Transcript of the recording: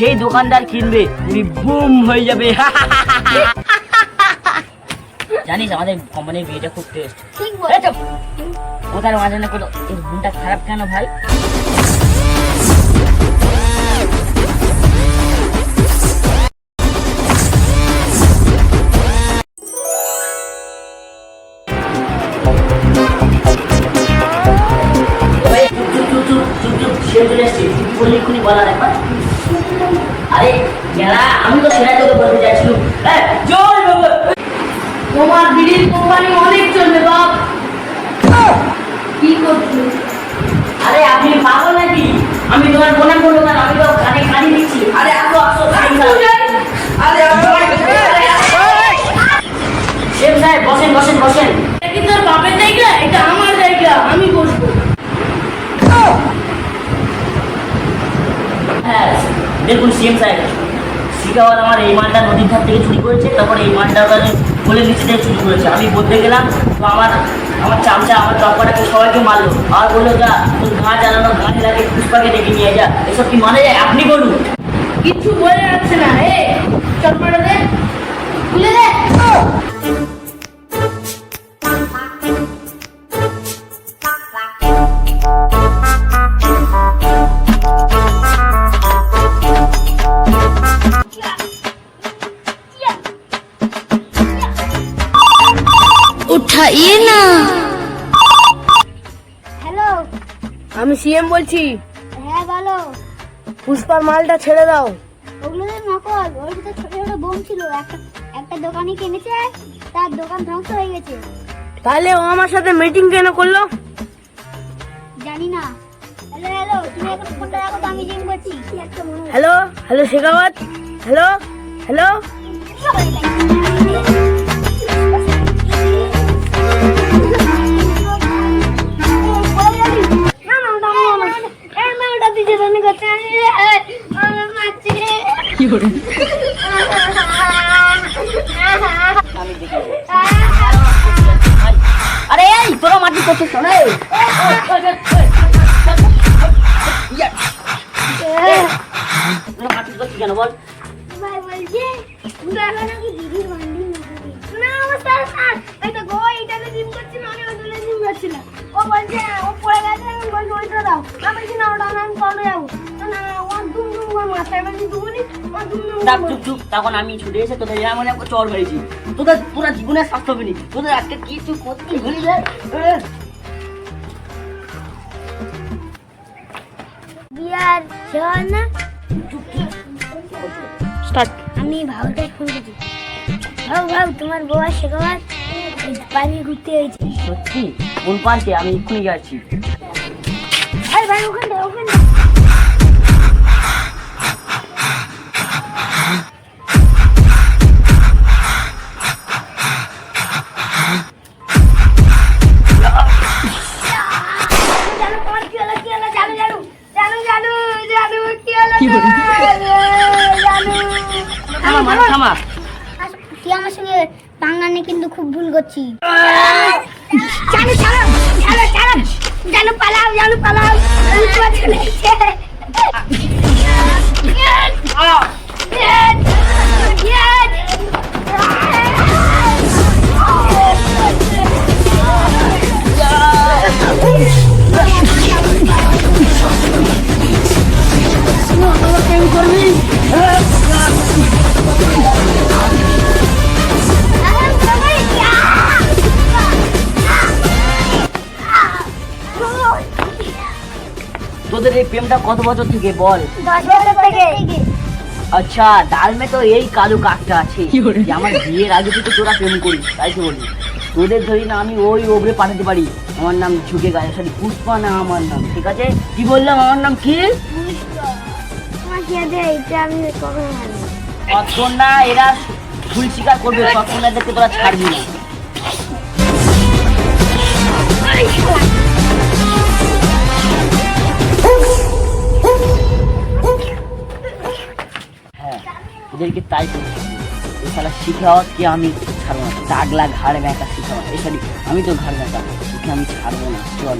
যেই দোকানদার কিনবে উনি বুম হয়ে যাবে। জানিস আমাদের কোম্পানির বিয়েটা খুব টেস্ট ঠিক ওটার মাঝে না কোনো ঘুমটা খারাপ কেন ভাই? চুপ, চুপ, চুপ, চুপ, চুপ, সে চলে এক্ষুনি? আরে আমি তো তোকে বলতে চাইছিলাম তোমার বিড়ির কোম্পানি অনেক চলবে বাপ। কি করছ? আরে আপনি পাগল নাকি? আমি তোমার বোনের বলব না আমি তো কানে কানে দিচ্ছি। আরে আসো আসো আরে সাহেব বসেন বসেন বসেন এটা কি তোর বাপের জায়গা এটা আমার জায়গা আমি বসবো হ্যাঁ দেখুন সিএম সাহেব শিকাওয়ার আমার এই মালটা নদীর ধার থেকে চুরি করেছে, তারপর এই মালটা ওখানে কোলের নিচে থেকে চুরি করেছে। আমি বলতে গেলাম, তো আমার আমার চামচা, আমার টপাটাকে সবাইকে মারলো। আর বলল, যা, তোর ঘা জ্বালানো, ঘা লাগে পুষ্পাকে ডেকে নিয়ে যা। এসব কি মানে যায়? আপনি বলুন। কিচ্ছু বলে যাচ্ছে না এ চটপটা দে। খুলে দে। খাইয়ে না। হ্যালো। আমি সিএম বলছি। হ্যাঁ বলো। পুষ্পার মালটা ছেড়ে দাও। ওগুলো তো নকল ওর ভিতরে ছোট ছোট বোম ছিল। একটা একটা দোকানে কিনেছে তার দোকান ধ্বংস হয়ে গেছে। তাহলে ও আমার সাথে মিটিং কেন করল? জানি না। হ্যালো হ্যালো তুমি এখন ফোনটা রাখো তো আমি জিং করছি। Hello hello Shekhawat. Hello hello. আরে এই, তোরা মাটি করছিস না রে তোরা মাটি করছিস কেন বল? ও বলছে ও পড়ে গেছে আমি বলছি ওইটা দাও আমি বলছি না ওটা আমি কলে যাব ডাক চুপ চুপ তখন আমি ছুটে এসে তোদের এরা মনে চর মেরেছি। তোদের পুরা জীবনের স্বাস্থ্য পেনি তোদের আজকে কিছু করতে ভুলি যায় বিয়ার শেওয়ার না? স্টার্ট। আমি ভাউকে ফোন করছি। ভাউ ভাউ তোমার বউ আর শেখাবার বাইরে ঘুরতে হয়েছে সত্যি? কোন পার্কে? আমি এক্ষুনি যাচ্ছি। আরে ভাই ওখানে মানে তুই আমার সঙ্গে পাঙ্গানে কিন্তু খুব ভুল করছি জানো জানো জানো জানো জানো পালাও জানো পালাও। উঠবা তোদের এই প্রেমটা কত বছর থেকে বল? দশ বছর থেকে। আচ্ছা ডালমে তো এই কালো কাকটা আছে আমার বিয়ের আগে থেকে তোরা প্রেম করিস তাই তো বলি। তোদের ধরি না আমি ওই ওভরে পাঠাতে পারি। আমার নাম ঝুঁকে গায়ে সরি পুষ্পা না আমার নাম ঠিক আছে? কি বললাম আমার নাম কি? না। এরা ভুল স্বীকার করবে ততক্ষণ এদেরকে তোরা ছাড়বি না। এদেরকে তাই করছি এই শালা কি আমি ছাড়বো না। টাগলা ঘাড় ব্যাঁকা শিখাওয়া এই সরি আমি তো ঘাড় ব্যাঁকা ওকে আমি ছাড়বো না। চল।